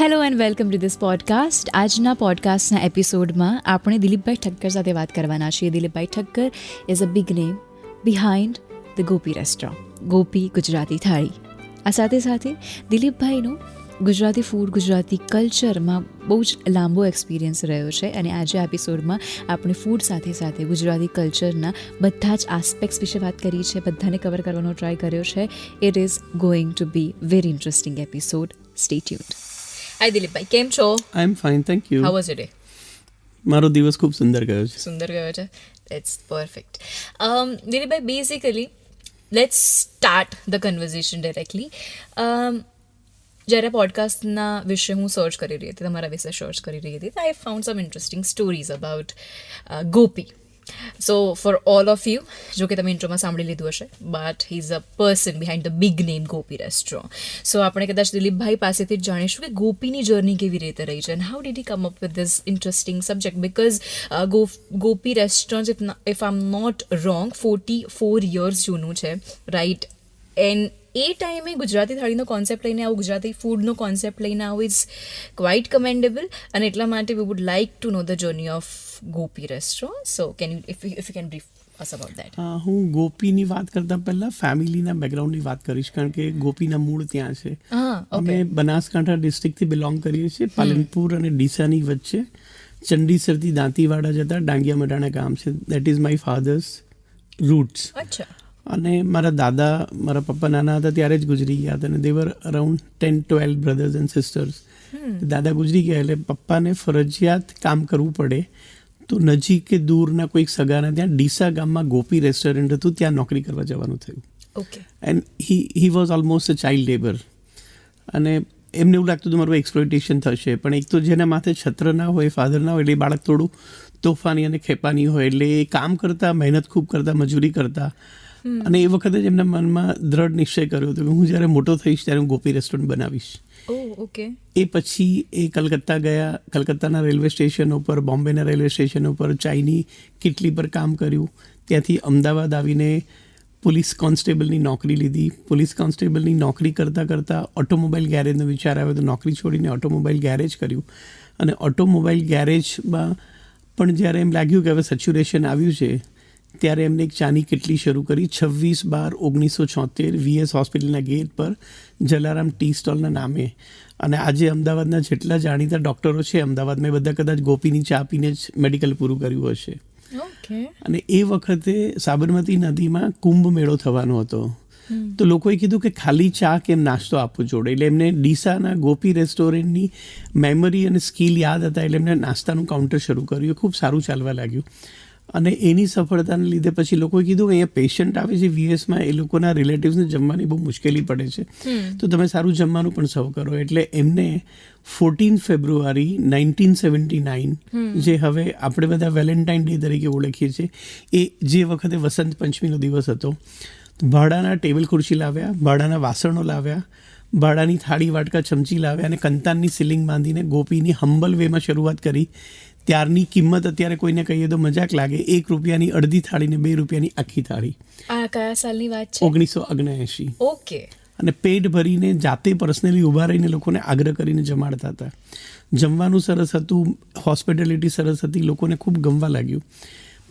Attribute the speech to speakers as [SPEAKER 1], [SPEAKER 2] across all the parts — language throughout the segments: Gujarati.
[SPEAKER 1] Hello and welcome to this podcast આજના પોડકાસ્ટના એપિસોડમાં આપણે દિલીપભાઈ ઠક્કર સાથે વાત કરવાના છીએ. Dilipbhai Thakkar is a big name behind the Gopi restaurant Gopi Gujarati thali. આ સાથે સાથે દિલીપભાઈનો ગુજરાતી ફૂડ ગુજરાતી કલ્ચરમાં બહુ જ લાંબો એક્સપિરિયન્સ રહ્યો છે અને આજે એપિસોડમાં આપણે ફૂડ સાથે સાથે ગુજરાતી કલ્ચરના બધા જ આસ્પેક્ટ્સ વિશે વાત કરી છે. બધાને કવર કરવાનો ટ્રાય કર્યો છે. It is going to be very interesting episode stay hi Dilipbhai કેમ છો
[SPEAKER 2] I am fine thank
[SPEAKER 1] how
[SPEAKER 2] you
[SPEAKER 1] your day
[SPEAKER 2] મારો દિવસ ખૂબ સુંદર ગયો છે
[SPEAKER 1] સુંદર ગયો છે it's perfect Dilipbhai basically let's start the conversation directly જ્યારે પોડકાસ્ટના વિશે હું સર્ચ કરી રહી હતી તમારા વિશે સર્ચ કરી રહી હતી I found some interesting stories about Gopi so for all of you જો કે તમે ઇન્ટ્રોમાં સાંભળી લીધું હશે but he is a person behind the big name Gopi restaurant so આપણે કદાચ દિલીપભાઈ પાસેથી જ જાણીશું કે ગોપીની જર્ની કેવી રીતે રહી છે and how did he come up with this interesting subject because Gopi restaurant if if I am not wrong forty four years જૂનું છે રાઈટ એન્ડ એ ટાઈમે ગુજરાતી થાળીનો કોન્સેપ્ટ લઈને આવું, ગુજરાતી ફૂડનો કોન્સેપ્ટ લઈને આવું ઇઝ ક્વાઇટ કમેન્ડેબલ અને એટલા માટે we would like to know the journey of Gopi restaurant so can you if if you can brief us about
[SPEAKER 2] that હું ગોપીની વાત કરતાં પહેલાં ફેમિલીના બેકગ્રાઉન્ડની વાત કરીશ કારણ કે ગોપીના મૂળ ત્યાં છે. અમે બનાસકાંઠા ડિસ્ટ્રિક્ટથી બિલોંગ કરીએ છીએ પાલનપુર અને ડીસાની વચ્ચે. ચંડીસરથી દાંતીવાડા જતા ડાંગિયા મડાણા ગામ છે. That is my father's roots
[SPEAKER 1] અચ્છા.
[SPEAKER 2] અને મારા દાદા મારા પપ્પા નાના હતા ત્યારે જ ગુજરી ગયા હતા અને there were around ten twelve brothers and sisters દાદા ગુજરી ગયા એટલે પપ્પાને ફરજિયાત કામ કરવું પડે. તો નજીક કે દૂરના કોઈક સગાના ત્યાં ડીસા ગામમાં ગોપી રેસ્ટોરન્ટ હતું ત્યાં નોકરી કરવા જવાનું થયું.
[SPEAKER 1] Okay
[SPEAKER 2] and he he was almost a child labour અને એમને એવું લાગતું હતું મારું એક્સપ્લોઇટેશન થશે. પણ એક તો જેના માથે છત્ર ના હોય ફાધર ના હોય એટલે બાળક થોડું તોફાની અને ખેપાની હોય એટલે એ કામ કરતા મહેનત ખૂબ કરતા મજૂરી કરતા. અને એ વખતે જ એમના મનમાં દ્રઢ નિશ્ચય કર્યો હતો કે હું જ્યારે મોટો થઈશ ત્યારે હું ગોપી રેસ્ટોરન્ટ બનાવીશ.
[SPEAKER 1] ઓકે.
[SPEAKER 2] એ પછી એ કલકત્તા ગયા કલકત્તાના રેલવે સ્ટેશન ઉપર બોમ્બેના રેલવે સ્ટેશન ઉપર ચાઇની કિટલી પર કામ કર્યું. ત્યાંથી અમદાવાદ આવીને પોલીસ કોન્સ્ટેબલની નોકરી લીધી. પોલીસ કોન્સ્ટેબલની નોકરી કરતાં કરતાં ઓટોમોબાઈલ ગેરેજનો વિચાર આવ્યો તો નોકરી છોડીને ઓટોમોબાઈલ ગેરેજ કર્યું. અને ઓટોમોબાઈલ ગેરેજમાં પણ જ્યારે એમ લાગ્યું કે હવે સેચ્યુરેશન આવ્યું છે ત્યારે એમને એક ચાની કેટલી શરૂ કરી છવ્વીસ બાર ઓગણીસો છોતેર વીએસ હોસ્પિટલના ગેટ પર જલારામ ટી સ્ટોલના નામે. અને આજે અમદાવાદના જેટલા જાણીતા ડૉક્ટરો છે અમદાવાદમાં બધા કદાચ ગોપીની ચા પીને જ મેડિકલ પૂરું કર્યું હશે. અને એ વખતે સાબરમતી નદીમાં કુંભ મેળો થવાનો હતો. તો લોકોએ કીધું કે ખાલી ચા કેમ નાસ્તો આપવો જોડે? એટલે એમને ડીસાના ગોપી રેસ્ટોરન્ટની મેમરી અને સ્કિલ યાદ હતા એટલે એમને નાસ્તાનું કાઉન્ટર શરૂ કર્યું. ખૂબ સારું ચાલવા લાગ્યું. અને એની સફળતાને લીધે પછી લોકોએ કીધું કે અહીંયા પેશન્ટ આવે છે વીએસમાં એ લોકોના રિલેટિવ્સને જમવાની બહુ મુશ્કેલી પડે છે. તો તમે સારું જમવાનું પણ સર્વ કરો. એટલે એમને fourteen February nineteen seventy nine જે હવે આપણે બધા વેલેન્ટાઇન ડે તરીકે ઓળખીએ છીએ એ જે વખતે વસંત પંચમીનો દિવસ હતો ભાડાના ટેબલ ખુરશી લાવ્યા ભાડાના વાસણો લાવ્યા ભાડાની થાળી વાટકા ચમચી લાવ્યા અને કંતાનની સિલિંગ બાંધીને ગોપીની હંબલ વેમાં શરૂઆત કરી. ત્યારની કિંમત અત્યારે કોઈને કહીએ તો મજાક લાગે. એક રૂપિયાની અડધી થાળીને બે રૂપિયાની આખી થાળી.
[SPEAKER 1] આ કયા સાલની વાત છે?
[SPEAKER 2] ઓગણીસો ઓગણએંશી
[SPEAKER 1] ઓકે.
[SPEAKER 2] અને પેટ ભરીને જાતે પર્સનલી ઊભા રહીને લોકોને આગ્રહ કરીને જમાડતા હતા. જમવાનું સરસ હતું હોસ્પિટાલિટી સરસ હતી લોકોને ખૂબ ગમવા લાગ્યું.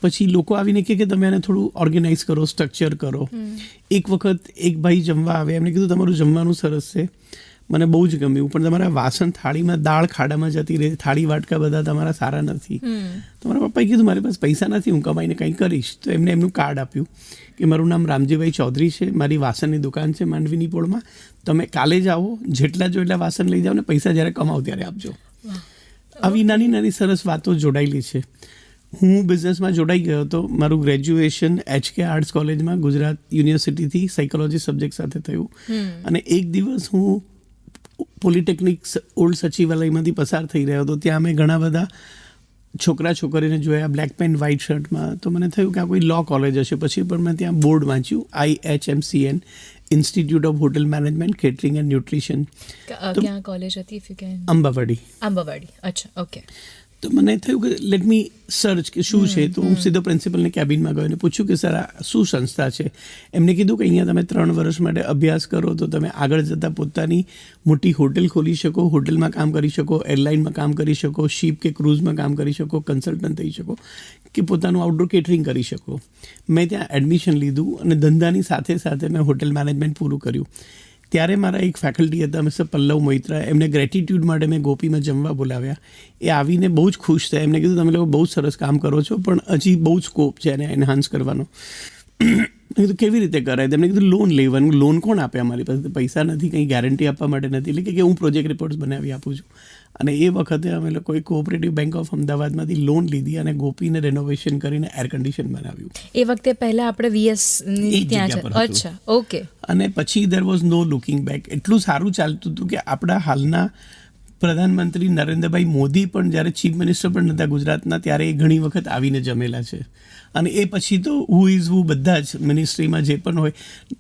[SPEAKER 2] પછી લોકો આવીને કહે કે તમે આને થોડું ઓર્ગેનાઇઝ કરો સ્ટ્રક્ચર કરો. એક વખત એક ભાઈ જમવા આવે એમને કીધું તમારું જમવાનું સરસ છે. મને બહુ જ ગમ્યું પણ તમારા વાસણ થાળીમાં દાળ ખાડામાં જતી રહે થાળી વાટકા બધા તમારા સારા નથી. તો મારા પપ્પાએ કીધું મારી પાસે પૈસા નથી હું કમાઈને કંઈ કરીશ. તો એમને એમનું કાર્ડ આપ્યું કે મારું નામ રામજીભાઈ ચૌધરી છે મારી વાસણની દુકાન છે માંડવીની પોળમાં. તમે કાલે જ આવો જેટલા જો એટલા વાસણ લઈ જાઓ ને પૈસા જ્યારે કમાઓ ત્યારે આપજો. આવી નાની નાની સરસ વાતો જોડાયેલી છે. હું બિઝનેસમાં જોડાઈ ગયો હતો. મારું ગ્રેજ્યુએશન એચકે આર્ટ્સ કોલેજમાં ગુજરાત યુનિવર્સિટીથી સાયકોલોજી સબ્જેક્ટ સાથે થયું. અને એક દિવસ હું પોલિટેકનિક ઓલ્ડ સચિવાલયમાંથી પસાર થઈ રહ્યો હતો. ત્યાં અમે ઘણા બધા છોકરા છોકરીને જોયા બ્લેક પેન વ્હાઇટ શર્ટમાં તો મને થયું કે આ કોઈ લો કોલેજ હશે. પછી પણ મેં ત્યાં બોર્ડ વાંચ્યું I H M C N institute of hotel management catering and nutrition
[SPEAKER 1] ક્યાં કોલેજ હતી if you can
[SPEAKER 2] Ambawadi.
[SPEAKER 1] Ambawadi અચ્છા ઓકે
[SPEAKER 2] તો મને થયું કે લેટ મી સર્ચ કે શું છે? તો હું સીધો પ્રિન્સિપલની કેબિનમાં ગયો અને પૂછ્યું કે સર આ શું સંસ્થા છે? એમને કીધું કે અહીંયા તમે ત્રણ વર્ષ માટે અભ્યાસ કરો તો તમે આગળ જતાં પોતાની મોટી હોટેલ ખોલી શકો હોટેલમાં કામ કરી શકો એરલાઇનમાં કામ કરી શકો શિપ કે ક્રૂઝમાં કામ કરી શકો કન્સલ્ટન્ટ થઈ શકો કે પોતાનું આઉટડોર કેટરિંગ કરી શકો. મેં ત્યાં એડમિશન લીધું અને ધંધાની સાથે સાથે મેં હોટેલ મેનેજમેન્ટ પૂરું કર્યું. ત્યારે મારા એક ફેકલ્ટી હતા મિસ્ટર પલ્લવ મોઇત્રા એમને ગ્રેટિટ્યૂડ માટે મેં ગોપીમાં જમવા બોલાવ્યા. એ આવીને બહુ જ ખુશ થયા. એમને કીધું, તમે લોકો બહુ સરસ કામ કરો છો, પણ હજી બહુ સ્કોપ છે એને એનહાન્સ કરવાનો. કીધું, કેવી રીતે કરાય? તેમણે કીધું લોન લેવાનું. લોન કોણ આપે અમારી પાસે? પૈસા નથી, કંઈ ગેરંટી આપવા માટે નથી. એટલે કે હું પ્રોજેક્ટ રિપોર્ટ્સ બનાવી આપું છું. અને એ વખતે અમે લોકોએ કોઓપરેટિવ બેંક ઓફ અમદાવાદમાંથી લોન લીધી અને ગોપીને રેનોવેશન કરીને એર કન્ડિશન બનાવ્યું.
[SPEAKER 1] એ વખતે પહેલા આપણે વીએસ ત્યાં. અચ્છા ઓકે.
[SPEAKER 2] અને પછી there was no looking back એટલું સારું ચાલતું હતું કે આપણા હાલના પ્રધાનમંત્રી નરેન્દ્રભાઈ મોદી પણ જ્યારે ચીફ મિનિસ્ટર પણ નહોતા ગુજરાતના ત્યારે એ ઘણી વખત આવીને જમેલા છે. અને એ પછી તો હુ ઇઝ હુ બધા જ મિનિસ્ટ્રીમાં જે પણ હોય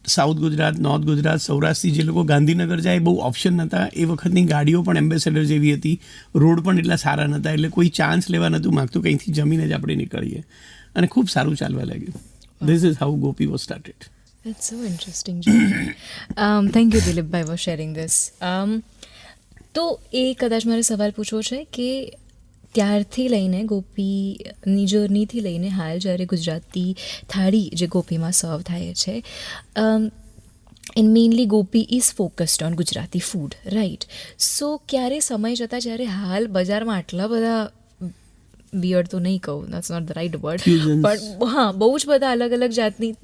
[SPEAKER 2] સાઉથ ગુજરાત નોર્થ ગુજરાત સૌરાષ્ટ્રથી જે લોકો ગાંધીનગર જાય બહુ ઓપ્શન નહોતા એ વખતની ગાડીઓ પણ એમ્બેસેડર જેવી હતી. રોડ પણ એટલા સારા નહોતા એટલે કોઈ ચાન્સ લેવા નહોતું માગતું કંઈથી જમીને જ આપણે નીકળીએ. અને ખૂબ સારું ચાલવા લાગ્યું. This is how Gopi was started
[SPEAKER 1] That's so interesting, um, thank you, for sharing this. Um, તો એ કદાચ મારે સવાલ પૂછવો છે કે ત્યારથી લઈને ગોપીની જર્નીથી લઈને હાલ જ્યારે ગુજરાતી થાળી જે ગોપીમાં સર્વ થાય છે and mainly Gopi is focused on Gujarati food right so ક્યારે સમય જતાં જ્યારે હાલ બજારમાં આટલા બધા બિયર્ડ તો નહીં કહું that's not the right word પણ હા બહુ જ બધા અલગ અલગ જાતની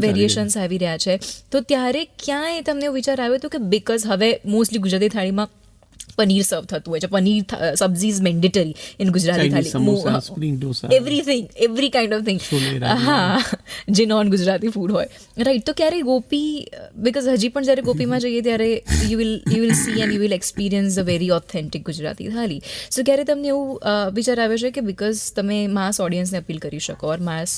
[SPEAKER 1] વેરિએશન્સ આવી રહ્યા છે. તો ત્યારે ક્યાંય તમને એવું વિચાર આવ્યો હતો કે બિકોઝ હવે મોસ્ટલી ગુજરાતી થાળીમાં પનીર સર્વ થતું હોય છે. Paneer sabzi is mandatory in Gujarati thali. Everything every kind of thing. હા જે નોન ગુજરાતી ફૂડ હોય. રાઈટ તો ક્યારે ગોપી બિકોઝ હજી પણ જ્યારે ગોપીમાં જઈએ ત્યારે you will you will see and you will experience the very authentic Gujarati thali. So ક્યારે તમને એવું વિચાર આવે છે કે બિકોઝ તમે માસ ઓડિયન્સને અપીલ કરી શકો ઓર માસ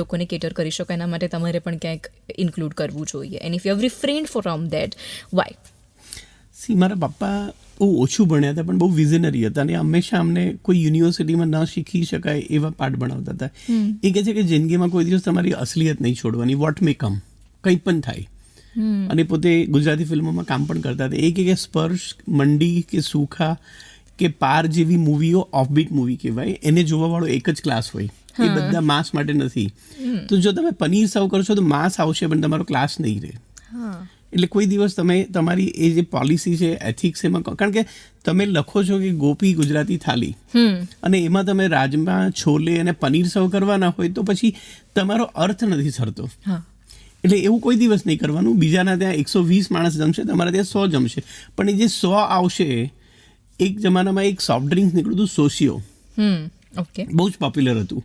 [SPEAKER 1] લોકોને કેટર કરી શકો એના માટે તમારે પણ ક્યાંક ઇન્ક્લુડ કરવું જોઈએ. And if you have referred from that why
[SPEAKER 2] see મારા પપ્પા બહુ ઓછું ભણ્યા હતા પણ બહુ વિઝનરી હતા અને હંમેશા અમને કોઈ યુનિવર્સિટીમાં ન શીખી શકાય એવા પાઠ ભણાવતા હતા. એ કહે છે કે જિંદગીમાં કોઈ દિવસ તમારી અસલિયત નહીં છોડવાની વોટ મે કમ કંઈ પણ થાય. અને પોતે ગુજરાતી ફિલ્મોમાં કામ પણ કરતા હતા. એ કહે કે સ્પર્શ મંડી કે સુખા કે પાર જેવી મૂવીઓ ઓફબીટ મૂવી કહેવાય એને જોવાવાળો એક જ ક્લાસ હોય. એ બધા માસ માટે નથી. તો જો તમે પનીર સર્વ કરશો તો માસ આવશે પણ તમારો ક્લાસ નહીં રહે. એટલે કોઈ દિવસ તમે તમારી એ જે પોલિસી છે એથિક્સ એમાં કારણ કે તમે લખો છો કે ગોપી ગુજરાતી થાળી અને એમાં તમે રાજમા છોલે અને પનીર સર્વ કરવાના હોય તો પછી તમારો અર્થ નથી સરતો. એટલે એવું કોઈ દિવસ નહીં કરવાનું. બીજાના ત્યાં એકસો વીસ માણસ જમશે તમારા ત્યાં સો જમશે. પણ એ જે સો આવશે એક જમાનામાં એક સોફ્ટ ડ્રિંક્સ નીકળ્યું હતું સોશિયો.
[SPEAKER 1] ઓકે.
[SPEAKER 2] બહુ જ પોપ્યુલર હતું.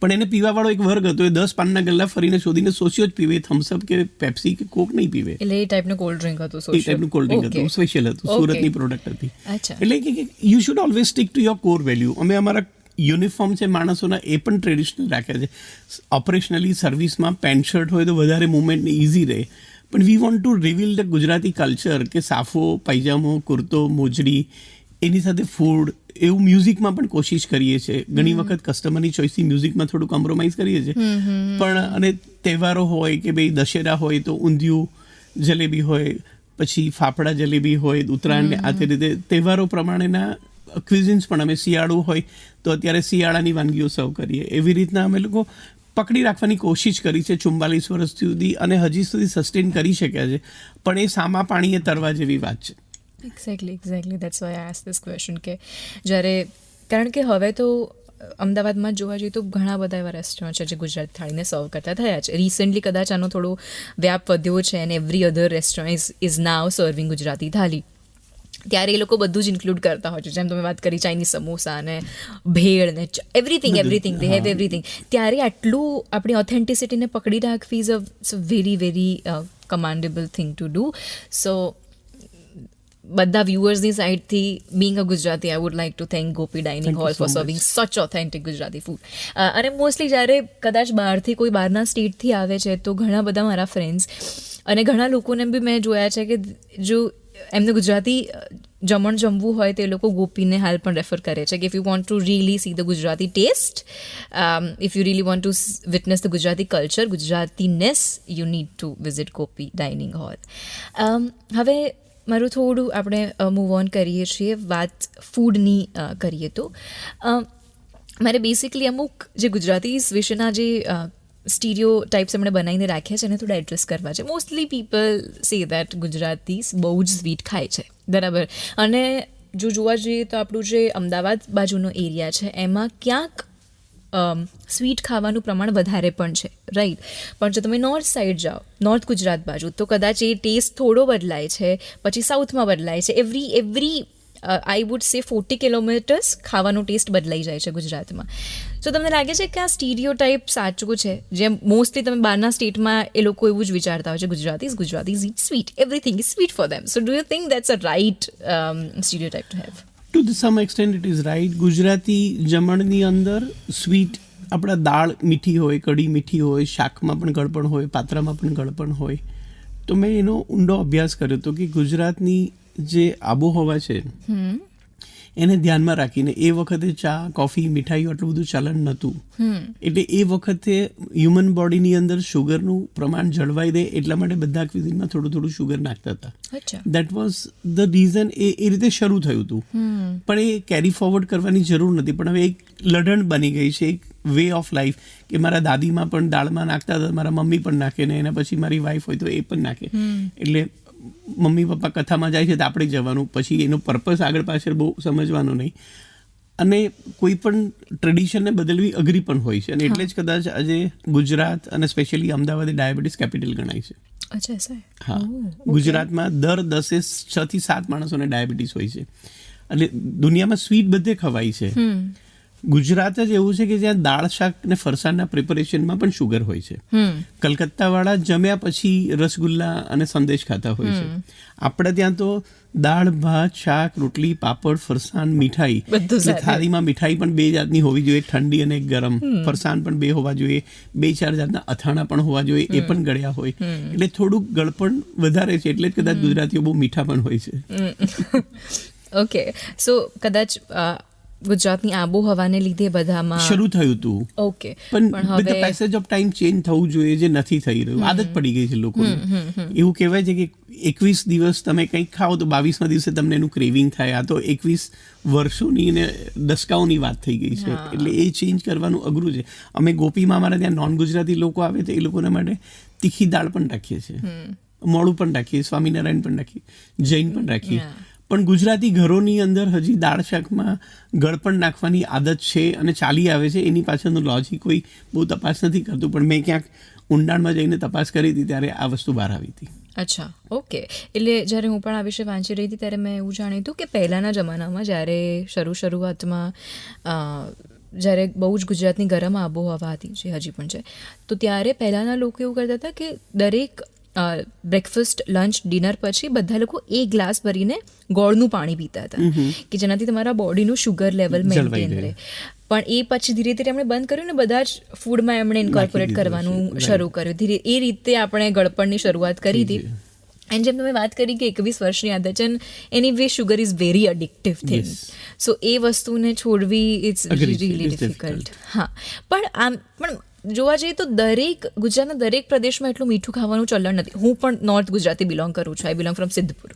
[SPEAKER 2] પણ એને પીવાવાળો એક વર્ગ હતો. એ દસ પાનના ગલ્લા ફરીને શોધીને સોસ્યો જ પીવે. થમ્સઅપ કે પેપ્સી કે કોક નહીં પીવે.
[SPEAKER 1] એટલે એ ટાઈપનું કોલ્ડ ડ્રિંક હતું
[SPEAKER 2] એ ટાઈપનું કોલ્ડ ડ્રિંક હતું. સ્પેશિયલ હતું. સુરતની પ્રોડક્ટ હતી. એટલે કે you should always stick to your core value અમે અમારા યુનિફોર્મ છે માણસોના એ પણ ટ્રેડિશનલ રાખ્યા છે. ઓપરેશનલી સર્વિસમાં પેન્ટ શર્ટ હોય તો વધારે મુવમેન્ટ ઇઝી રહે. પણ we want to reveal the Gujarati culture કે સાફો પાયજામો કુર્તો મોજડી એની સાથે ફૂડ એવું મ્યુઝિકમાં પણ કોશિશ કરીએ છીએ. ઘણી વખત કસ્ટમરની ચોઇસથી મ્યુઝિકમાં થોડું કોમ્પ્રોમાઇઝ કરીએ છીએ. પણ અને તહેવારો હોય કે ભાઈ દશેરા હોય તો ઊંધિયું જલેબી હોય પછી ફાફડા જલેબી હોય ઉત્તરાયણને આ તે રીતે તહેવારો પ્રમાણેના ક્વિઝિન્સ પણ અમે શિયાળું હોય તો અત્યારે શિયાળાની વાનગીઓ સર્વ કરીએ. એવી રીતના અમે લોકો પકડી રાખવાની કોશિશ કરી છે ચુમ્બાલીસ વર્ષ સુધી અને હજી સુધી સસ્ટેન કરી શક્યા છે. પણ એ સામા પાણીએ તરવા જેવી વાત છે.
[SPEAKER 1] Exactly exactly that's why I ask this question કે જ્યારે કારણ કે હવે તો અમદાવાદમાં જોવા જઈએ તો ઘણા બધા એવા રેસ્ટોરન્ટ છે જે ગુજરાત થાળીને સર્વ કરતા થયા છે. રિસેન્ટલી કદાચ આનો થોડો વ્યાપ વધ્યો છે અને every other restaurant is is now serving Gujarati thali. ત્યારે એ લોકો બધું જ ઇન્ક્લુડ કરતા હોય છે. જેમ તમે વાત કરી ચાઇનીઝ સમોસા અને ભેળ ને everything everything they have everything ત્યારે આટલું આપણી ઓથેન્ટિસિટીને પકડી રાખવી is a very very commendable thing to do so બધા વ્યુઅર્સની સાઇડથી being a Gujarati I would like to thank Gopi dining hall for serving such authentic Gujarati food અને મોસ્ટલી જ્યારે કદાચ બહારથી કોઈ બહારના સ્ટેટથી આવે છે તો ઘણા બધા મારા ફ્રેન્ડ્સ અને ઘણા લોકોને બી મેં જોયા છે કે જો એમને ગુજરાતી જમણ જમવું હોય તે લોકો ગોપીને હાલ પણ રેફર કરે છે કે if you want to really see the Gujarati taste if you really want to witness the Gujarati culture Gujaratiness you need to visit Gopi dining hall હવે મારું થોડું આપણે મૂવ ઓન કરીએ છીએ વાત ફૂડની કરીએ તો. મારે બેસિકલી અમુક જે ગુજરાતી વિશેના જે સ્ટીરિયો ટાઈપ્સ એમણે બનાવીને રાખ્યા છે એને થોડા એડ્રેસ કરવા છે. Mostly people say that Gujarati બહુ જ સ્વીટ ખાય છે. બરાબર? અને જો જોવા જઈએ તો આપણું જે અમદાવાદ બાજુનો એરિયા છે, એમાં ક્યાંક સ્વીટ ખાવાનું પ્રમાણ વધારે પણ છે રાઈટ પણ જો તમે નોર્થ સાઈડ જાઓ નોર્થ ગુજરાત બાજુ, તો કદાચ એ ટેસ્ટ થોડો બદલાય છે, પછી સાઉથમાં બદલાય છે. Every every I would say forty kilometers ખાવાનો ટેસ્ટ બદલાઈ જાય છે ગુજરાતમાં. સો તમને લાગે છે કે આ સ્ટીરિયો ટાઈપ સાચું છે? જેમ મોસ્ટલી તમે બહારના સ્ટેટમાં એ લોકો એવું જ વિચારતા હોય છે Gujarati Gujarati is sweet everything is sweet for them so do you think that's a right stereotype to have
[SPEAKER 2] to the some extend it is right Gujarati જમણની અંદર સ્વીટ આપણા દાળ મીઠી હોય, કઢી મીઠી હોય, શાકમાં પણ ગળપણ હોય, પાત્રામાં પણ ગળપણ હોય. તો મેં એનો ઊંડો અભ્યાસ કર્યો હતો કે ગુજરાતની જે આબોહવા છે એને ધ્યાનમાં રાખીને એ વખતે ચા કોફી મીઠાઈ આટલું બધું ચલણ નહોતું. એટલે એ વખતે હ્યુમન બોડીની અંદર શુગરનું પ્રમાણ જળવાઈ દે એટલા માટે બધા ક્વિઝિનમાં થોડું થોડું શુગર નાખતા હતા. દેટ વોઝ ધ રીઝન એ એ રીતે શરૂ થયું હતું. પણ એ કેરી ફોરવર્ડ કરવાની જરૂર નથી પણ હવે એક લઢણ બની ગઈ છે એક વે ઓફ લાઈફ કે મારા દાદીમાં પણ દાળમાં નાખતા હતા મારા મમ્મી પણ નાખે ને એના પછી મારી વાઈફ હોય તો એ પણ નાખે. એટલે મમ્મી પપ્પા કથામાં જાય છે તો આપણે જવાનું. પછી એનો પર્પસ આગળ પાછળ બહુ સમજવાનો નહીં. અને કોઈ પણ ટ્રેડિશનને બદલવી અઘરી પણ હોય છે. અને એટલે જ કદાચ આજે ગુજરાત અને સ્પેશિયલી અમદાવાદ એ ડાયાબિટીસ કેપિટલ ગણાય છે.
[SPEAKER 1] અચ્છા સર
[SPEAKER 2] હા. ગુજરાતમાં દર દસે છ થી સાત માણસોને ડાયાબિટીસ હોય છે. એટલે દુનિયામાં સ્વીટ બધે ખવાય છે. ગુજરાત જ એવું છે કે જ્યાં દાળ શાક ને ફરસાણના પ્રિપરેશનમાં પણ શુગર હોય છે. કલકત્તાવાળા જમ્યા પછી રસગુલ્લા અને સંદેશ ખાતા હોય છે. આપણે ત્યાં તો દાળ ભાત શાક રોટલી પાપડ ફરસાણ મીઠાઈ. એટલે થાળીમાં મીઠાઈ પણ બે જાતની હોવી જોઈએ ઠંડી અને ગરમ. ફરસાણ પણ બે હોવા જોઈએ. બે ચાર જાતના અથાણા પણ હોવા જોઈએ એ પણ ગળ્યા હોય. એટલે થોડુંક ગળપણ વધારે છે એટલે જ કદાચ ગુજરાતીઓ બહુ મીઠા પણ હોય છે.
[SPEAKER 1] ઓકે સો કદાચ ગુજરાતની આબોહવાને લીધે બધામાં
[SPEAKER 2] શરૂ થયું હતું
[SPEAKER 1] ઓકે
[SPEAKER 2] પણ
[SPEAKER 1] હવે
[SPEAKER 2] પેસેજ ઓફ ટાઈમ ચેન્જ થવું જોઈએ જે નથી થઈ રહ્યું. આદત પડી ગઈ છે લોકોને. એવું કહેવાય છે કે એકવીસ દિવસ તમે કંઈક ખાઓ તો બાવીસમાં દિવસે તમને એનું ક્રેવિંગ થાય. આ તો એકવીસ વર્ષોની ને દસકાઓની વાત થઈ ગઈ છે. એટલે એ ચેન્જ કરવાનું અઘરું છે. અમે ગોપીમાં અમારા ત્યાં નોન ગુજરાતી લોકો આવે તો એ લોકોના માટે તીખી દાળ પણ રાખીએ છીએ. મોડું પણ રાખીએ સ્વામિનારાયણ પણ રાખીએ જૈન પણ રાખીએ. પણ ગુજરાતી ઘરોની અંદર હજી દાળ શાકમાં ગળપણ નાખવાની આદત છે અને ચાલી આવે છે. એની પાછળનું લોજિક કોઈ બહુ તપાસ નથી કરતું. પણ મેં ક્યાંક ઊંડાણમાં જઈને તપાસ કરી હતી ત્યારે આ વસ્તુ બહાર આવી હતી.
[SPEAKER 1] અચ્છા, ઓકે. એટલે જ્યારે હું પણ આ વિશે વાંચી રહી હતી ત્યારે મેં એવું જાણ્યું હતું કે પહેલાંના જમાનામાં જ્યારે શરૂ શરૂઆતમાં જ્યારે બહુ જ ગુજરાતની ગરમ આબોહવા હતી, જે હજી પણ છે, તો ત્યારે પહેલાંના લોકો એવું કરતા હતા કે દરેક બ્રેકફાસ્ટ લંચ ડિનર પછી બધા લોકો એક ગ્લાસ ભરીને ગોળનું પાણી પીતા હતા. કે જેનાથી તમારા બોડીનું શુગર લેવલ મેન્ટેન
[SPEAKER 2] રહે.
[SPEAKER 1] પણ એ પછી ધીરે ધીરે એમણે બંધ કર્યું ને બધા જ ફૂડમાં એમણે ઇન્કોર્પોરેટ કરવાનું શરૂ કર્યું. ધીરે એ રીતે આપણે ગળપણની શરૂઆત કરી હતી. એન્ડ જેમ તમે વાત કરી કે એકવીસ વર્ષની આદત છે anyway sugar is very addictive thing so એ વસ્તુને છોડવી ઇટ્સ રિયલી ડિફિકલ્ટ હા. પણ આમ પણ જોવા જઈએ તો દરેક ગુજરાતના દરેક પ્રદેશમાં એટલું મીઠું ખાવાનું ચલણ નથી. હું પણ નોર્થ ગુજરાતી બિલોંગ કરું છું. આઈ બિલોંગ ફ્રોમ સિદ્ધપુર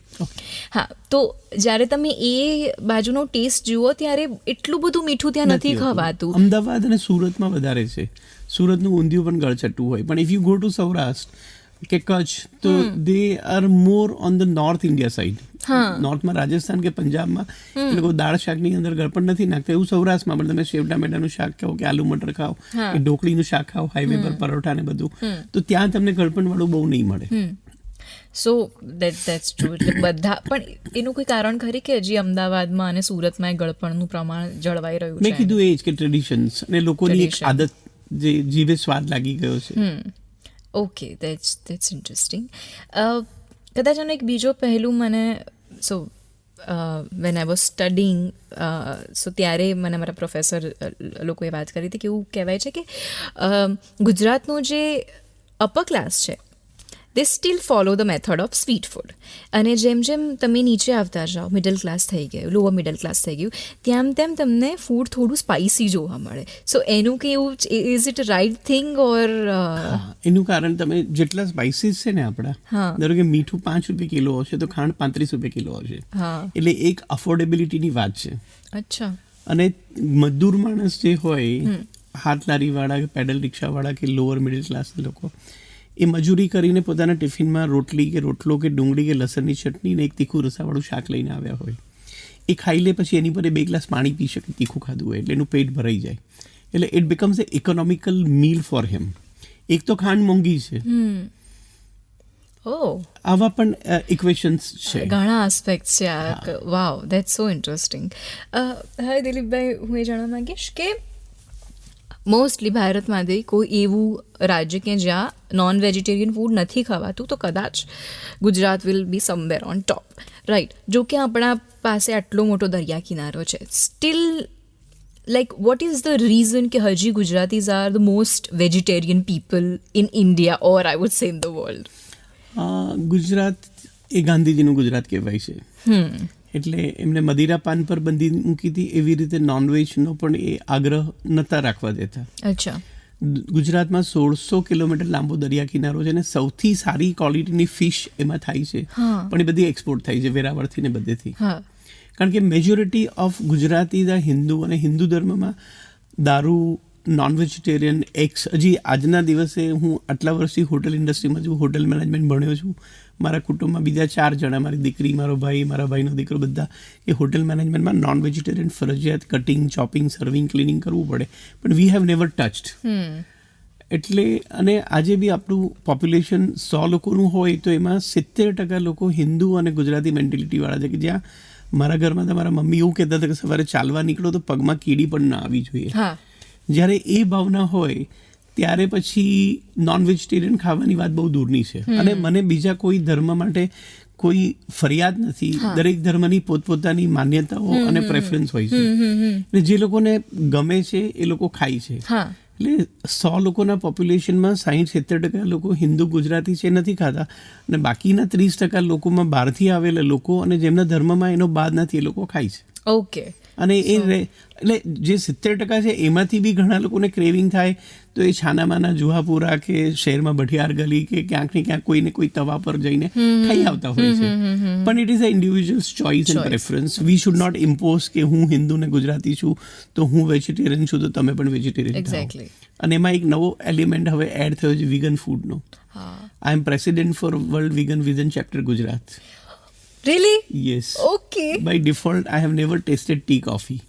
[SPEAKER 1] હા તો જ્યારે તમે એ બાજુનો ટેસ્ટ જુઓ ત્યારે એટલું બધું મીઠું ત્યાં નથી. ખવાતું.
[SPEAKER 2] અમદાવાદ અને સુરતમાં વધારે છે. સુરતનું ઊંધિયું પણ ગળચટ્ટું હોય. પણ if you go to Saurashtra કે કચ્છ તો they are more on the north India side નોર્થમાં Rajasthan કે પંજાબમાં એ લોકો દાળ શાકની અંદર ગળપણ નથી નાખતા. એવું સૌરાષ્ટ્રમાં પણ તમે સેવ ટામેટાનું શાક ખાઓ કે આલુ મટર ખાઓ. કે ઢોકળીનું શાક ખાઓ હાઈવે પર પરોઠા ને બધું તો ત્યાં તમને ગળપણ વાળું બહુ નહીં મળે.
[SPEAKER 1] સો દેટ દેટ્સ ટ્રુ એટલે બધા પણ એનું કોઈ કારણ ખરી કે હજી અમદાવાદમાં અને સુરતમાં એ ગળપણનું પ્રમાણ જળવાઈ રહ્યું
[SPEAKER 2] મેં કીધું એ જ કે ટ્રેડિશન્સ અને લોકોની એક. આદત જે જીવે સ્વાદ લાગી ગયો છે.
[SPEAKER 1] ઓકે દેટ્સ દેટ્સ ઇન્ટરેસ્ટિંગ કદાચ આનો એક બીજો પહેલું મને so when I was studying so ત્યારે મને મારા પ્રોફેસર લોકોએ વાત કરી હતી કે એવું કહેવાય છે કે ગુજરાતનું જે અપર ક્લાસ છે they still follow the method of sweet food અને જેમ જેમ તમે નીચે આવતા જાઓ મિડલ ક્લાસ થઈ ગયું લોઅર મિડલ ક્લાસ થઈ ગયું તેમ તેમ તમને ફૂડ થોડું સ્પાઇસી જોવા મળે. સો એનું કેવું is it right thing or
[SPEAKER 2] એનું કારણ તમે જેટલા સ્પાઇસીસ છે ને આપણા ધારો કે મીઠું પાંચ રૂપિયા કિલો હશે તો ખાંડ પાંત્રીસ રૂપિયા કિલો હશે એટલે એક અફોર્ડેબિલિટીની વાત છે.
[SPEAKER 1] અચ્છા.
[SPEAKER 2] અને મજદૂર માણસ જે હોય હાથ લારીવાળા કે પેડલ રિક્ષાવાળા કે લોઅર મિડલ ક્લાસ લોકો એ મજૂરી કરીને પોતાના ટિફિનમાં રોટલી કે રોટલો કે ડુંગળી કે લસણની ચટણી ને એક તીખું રસાવાળું શાક લઈને આવ્યા હોય. એ ખાઈ લે પછી એની પર બે ગ્લાસ પાણી પી શકે તીખું ખાધું હોય એટલે એનું પેટ ભરાઈ જાય. એટલે it becomes a economical meal for him એક તો ખાંડ મોંઘી છે. આવા પણ ઇક્વેશન્સ છે.
[SPEAKER 1] ઘણા આસ્પેક્ટ છે આ. વાવ દેટ સો ઇન્ટરેસ્ટિંગ હવે દિલીપભાઈ હું એ જાણવા માંગીશ કે મોસ્ટલી ભારતમાંથી કોઈ એવું રાજ્ય કે જ્યાં નોન વેજીટેરિયન ફૂડ નથી ખવાતું તો કદાચ Gujarat will be somewhere on top right જો કે આપણા પાસે આટલો મોટો દરિયા કિનારો છે. Still like what is the reason કે હજી Gujaratis are the most vegetarian people in India or I would say in the world
[SPEAKER 2] Gujarat એ ગાંધીજીનું ગુજરાત કહેવાય છે.
[SPEAKER 1] હમ.
[SPEAKER 2] એટલે એમને મદિરા પાન પર બંધી મૂકી હતી એવી રીતે નોનવેજનો પણ એ આગ્રહ નહોતા રાખવા દેતા.
[SPEAKER 1] અચ્છા.
[SPEAKER 2] ગુજરાતમાં સોળસો કિલોમીટર લાંબો દરિયા કિનારો છે અને સૌથી સારી ક્વોલિટીની ફિશ એમાં થાય છે. પણ એ બધી એક્સપોર્ટ થાય છે વેરાવળથી ને બધેથી. કારણ કે મેજોરિટી ઓફ ગુજરાતી હિન્દુ અને હિન્દુ ધર્મમાં દારૂ નોન વેજીટેરિયન એક્સ હજી આજના દિવસે હું આટલા વર્ષથી હોટલ ઇન્ડસ્ટ્રીમાં છું હોટલ મેનેજમેન્ટ ભણ્યો છું. મારા કુટુંબમાં બીજા ચાર જણા મારી દીકરી મારો ભાઈ મારા ભાઈનો દીકરો બધા એ હોટેલ મેનેજમેન્ટમાં નોન વેજીટેરિયન ફરજિયાત કટિંગ ચોપિંગ સર્વિંગ ક્લિનિંગ કરવું પડે. પણ વી હેવ નેવર ટચડ એટલે અને આજે બી આપણું પોપ્યુલેશન સો લોકોનું હોય તો એમાં સિત્તેર ટકા લોકો હિન્દુ અને ગુજરાતી મેન્ટેલિટીવાળા છે કે જ્યાં મારા ઘરમાં તમારા મમ્મી એવું કહેતા હતા કે સવારે ચાલવા નીકળો તો પગમાં કીડી પણ ના આવી જોઈએ.
[SPEAKER 1] હા.
[SPEAKER 2] જ્યારે એ ભાવના હોય ત્યારે પછી નોન વેજીટેરિયન ખાવાની વાત બહુ દૂરની છે. અને મને બીજા કોઈ ધર્મ માટે કોઈ ફરિયાદ નથી. દરેક ધર્મની પોતપોતાની માન્યતાઓ અને પ્રેફરન્સ હોય છે. અને જે લોકોને ગમે છે એ લોકો ખાય છે. એટલે સો લોકોના પોપ્યુલેશનમાં સાહીઠ સિત્તેર ટકા લોકો હિન્દુ ગુજરાતી છે નથી ખાતા. અને બાકીના ત્રીસ ટકા લોકોમાં બહારથી આવેલા લોકો અને જેમના ધર્મમાં એનો બાદ નથી એ લોકો ખાય છે.
[SPEAKER 1] ઓકે
[SPEAKER 2] અને એ રે- એટલે જે સિત્તેર ટકા છે એમાંથી બી ઘણા લોકોને ક્રેવિંગ થાય તો એ છાનામાના જુહાપુરા કે શહેરમાં ભઠિયાર ગલી કે ક્યાંક ને ક્યાંક કોઈને કોઈ તવા પર જઈને ખાઈ આવતા હોય છે. પણ it is a individual's choice and preference we should not impose કે હું હિન્દુ ને ગુજરાતી છું તો હું વેજીટેરિયન છું તો તમે પણ વેજીટેરિયન. અને એમાં એક નવો એલિમેન્ટ હવે એડ થયો છે vegan ફૂડનો I am president for world vegan vision chapter Gujarat
[SPEAKER 1] really
[SPEAKER 2] yes
[SPEAKER 1] okay
[SPEAKER 2] by default I have never tasted tea coffee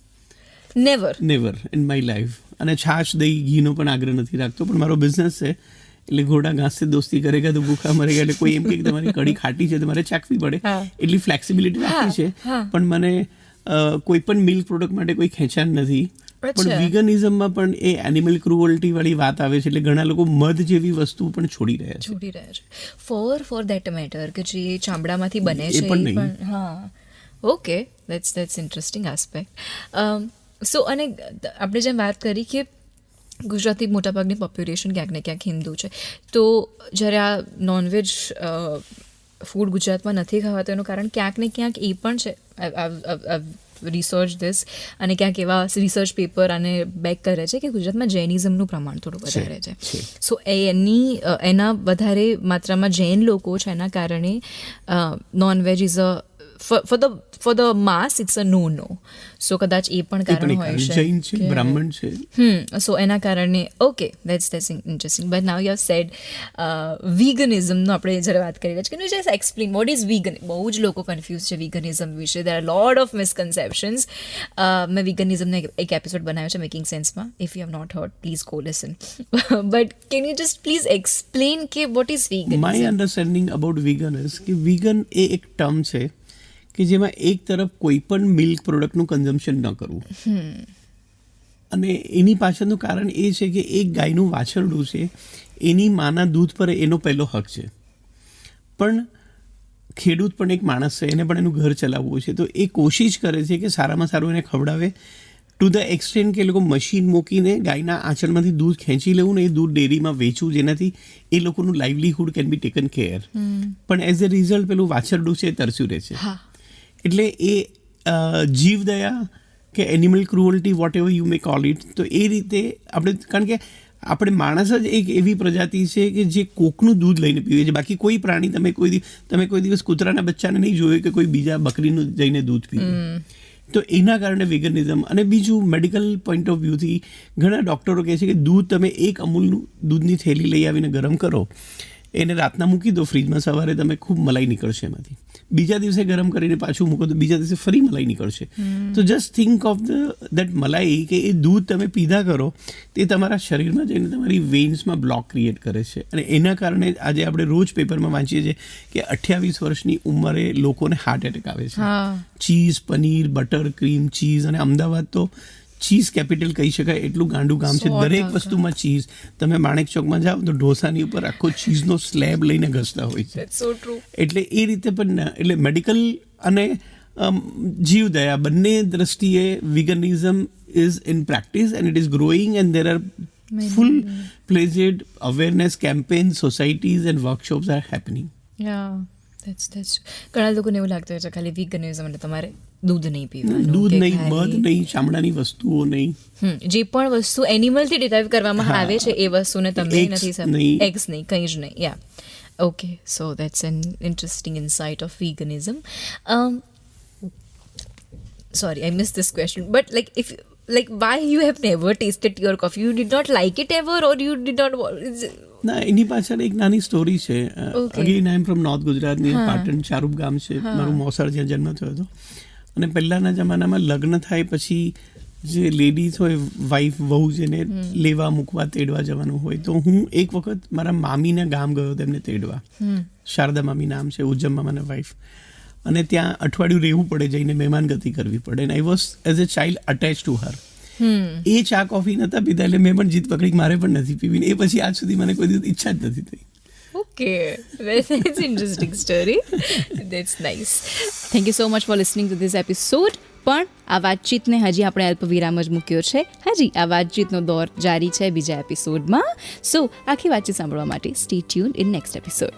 [SPEAKER 1] never
[SPEAKER 2] never in my life અને છાશ દહીં ઘીનો પણ આગ્રહ નથી રાખતો. પણ મારો બિઝનેસ છે એટલે ઘોડા ઘાસ સે દોસ્તી કરેગા તો ભૂખા મરેગા. એટલે કોઈ એમ કે તમારી કઢી ખાટી છે તમારે ચાખવી પડે. એટલી ફ્લેક્સિબિલિટી રાખી છે. પણ મને કોઈ પણ મિલ્ક પ્રોડક્ટ માટે કોઈ ખેંચાણ નથી. પણ. વિગનિઝમમાં પણ એ એનિમલ ક્રુઅલ્ટી વાળી વાત આવે છે એટલે ઘણા લોકો મધ જેવી વસ્તુ પણ છોડી રહ્યા છે.
[SPEAKER 1] છોડી રહ્યા છે. ફોર ફોર ધેટ મેટર કે જે ચામડામાંથી બને છે
[SPEAKER 2] પણ
[SPEAKER 1] એ. પણ હા. Okay that's that's interesting aspect so અને આપણે જેમ વાત કરી કે ગુજરાતી મોટાભાગની પોપ્યુલેશન ક્યાંક ને ક્યાંક હિન્દુ છે. તો જ્યારે આ નોનવેજ ફૂડ ગુજરાતમાં નથી ખવાતું એનું કારણ ક્યાંક ને ક્યાંક એ પણ છે. રિસર્ચ ધીસ અને ક્યાંક એવા રિસર્ચ પેપર અને બેક કરે છે કે ગુજરાતમાં જૈનિઝમનું પ્રમાણ થોડું વધારે છે. સો એની એના વધારે માત્રામાં જૈન લોકો છે એના કારણે non veg is a for the for the mass it's a no no so કદાચ એ પણ કારણ હોય છે
[SPEAKER 2] જૈન છે બ્રાહ્મણ છે.
[SPEAKER 1] હમ સો એના કારણે okay that's that's interesting but now you said વીગનિઝમનો આપણે જ્યારે વાત કરી રહ્યા છીએ કે just explain what is vegan બહુ જ લોકો કન્ફ્યુઝ છે વીગનિઝમ વિશે. There are lot of misconceptions મેં વીગનિઝમનો એક એપિસોડ બનાવ્યો છે making સેન્સમાં if you have not heard please go listen but can you just please explain કે what is
[SPEAKER 2] my
[SPEAKER 1] vegan
[SPEAKER 2] understanding about vegan is કે વિગન એ એક ટર્મ છે કે જેમાં એક તરફ કોઈ પણ મિલ્ક પ્રોડક્ટનું કન્ઝમ્પશન ન કરવું. અને એની પાછળનું કારણ એ છે કે એક ગાયનું વાછરડું છે એની માના દૂધ પર એનો પહેલો હક છે. પણ ખેડૂત પણ એક માણસ છે એને પણ એનું ઘર ચલાવવું છે. તો એ કોશિશ કરે છે કે સારામાં સારું એને ખવડાવે. ટુ ધ એક્સટેન્ડ કે એ લોકો મશીન મૂકીને ગાયના આંચળમાંથી દૂધ ખેંચી લેવું ને એ દૂધ ડેરીમાં વેચવું જેનાથી એ લોકોનું livelihood can be taken care પણ એઝ અ રિઝલ્ટ પેલું વાછરડું છે એ તરસ્યું રહે છે.
[SPEAKER 1] હા.
[SPEAKER 2] એટલે એ જીવદયા કે animal cruelty whatever you may call it તો એ રીતે આપણે, કારણ કે આપણે માણસ જ એક એવી પ્રજાતિ છે કે જે કોકનું દૂધ લઈને પીવે છે. બાકી કોઈ પ્રાણી તમે કોઈ તમે કોઈ દિવસ કૂતરાના બચ્ચાને નહીં જોયું કે કોઈ બીજા બકરીનું જઈને દૂધ પીવે. તો એના કારણે વેગનિઝમ અને બીજું મેડિકલ પોઈન્ટ ઓફ વ્યૂથી ઘણા ડૉક્ટરો કહે છે કે દૂધ તમે એક અમૂલનું દૂધની થેલી લઈ આવીને ગરમ કરો. એને રાતના મૂકી દો ફ્રીજમાં સવારે તમે ખૂબ મલાઈ નીકળશે એમાંથી. બીજા દિવસે ગરમ કરીને પાછું મૂકો તો બીજા દિવસે ફરી મલાઈ નીકળશે. તો just think of the that મલાઈ કે એ દૂધ તમે પીધા કરો તે તમારા શરીરમાં જઈને તમારી વેન્સમાં બ્લોક ક્રિએટ કરે છે. અને એના કારણે આજે આપણે રોજ પેપરમાં વાંચીએ છીએ કે અઠ્યાવીસ વર્ષની ઉંમરે લોકોને હાર્ટ એટેક આવે છે. Cheese paneer butter cream cheese અને અમદાવાદ તો ચીઝ કેપિટલ કહી શકાય એટલું ગાંડું ગામ છે. દરેક વસ્તુમાં ચીઝ. તમે માણેક ચોકમાં જાઓ તો ઢોસાની ઉપર આખો ચીઝનો સ્લેબ લઈને ઘસતા હોય છે. એટલે એ રીતે પણ એટલે મેડિકલ અને જીવદયા બંને દ્રષ્ટિએ veganism is in practice and it is growing and there are full fledged awareness campaign societies and workshops are happening
[SPEAKER 1] yeah that's that's ઘણા લોકોને એવું લાગતું હોય છે ખાલી વીગનિઝમ એટલે તમારે દૂધ નહીં પીવાનું
[SPEAKER 2] દૂધ નહીં મધ નહીં ચામડાની વસ્તુઓ નહીં.
[SPEAKER 1] જે પણ વસ્તુ એનિમલથી ડિરાઈવ કરવામાં આવે છે એ વસ્તુને તમે નથી
[SPEAKER 2] નહીં.
[SPEAKER 1] એગ્સ નહીં કંઈ જ નહીં yeah okay so that's an interesting insight of veganism sorry I miss this question but like if like why you have never tasted your coffee? You did not like it ever or you did not
[SPEAKER 2] ના એની પાછળ એક નાની સ્ટોરી છે. Again I am from north ગુજરાતની પાટણ ચારુપ ગામ છે. મારું મોસાળ જ્યાં જન્મ થયો હતો. અને પહેલાંના જમાનામાં લગ્ન થાય પછી જે લેડીઝ હોય વાઈફ વહુ જેને લેવા મૂકવા તેડવા જવાનું હોય તો હું એક વખત મારા મામીના ગામ ગયો તેમને તેડવા. શારદા મામી નામ છે ઉજ્જમ મામાના વાઈફ અને ત્યાં અઠવાડિયું રહેવું પડે જઈને મહેમાનગતિ કરવી પડે. And I was as a child attach to her એ ચા કોફી નતા પીતા એટલે મેં પણ જીત પકડી મારે પણ નથી પીવી એ પછી આજ સુધી મને કોઈ દિવસ ઈચ્છા જ નથી થઈ.
[SPEAKER 1] Okay, well, that's interesting story. That's nice. Thank you so much for listening to this episode. પણ આ વાતચીતને હજી આપણે અલ્પ વિરામ જ મૂક્યો છે હજી આ વાતચીતનો દોર જારી છે બીજા એપિસોડમાં સો આખી વાતચીત સાંભળવા માટે stay tune in next episode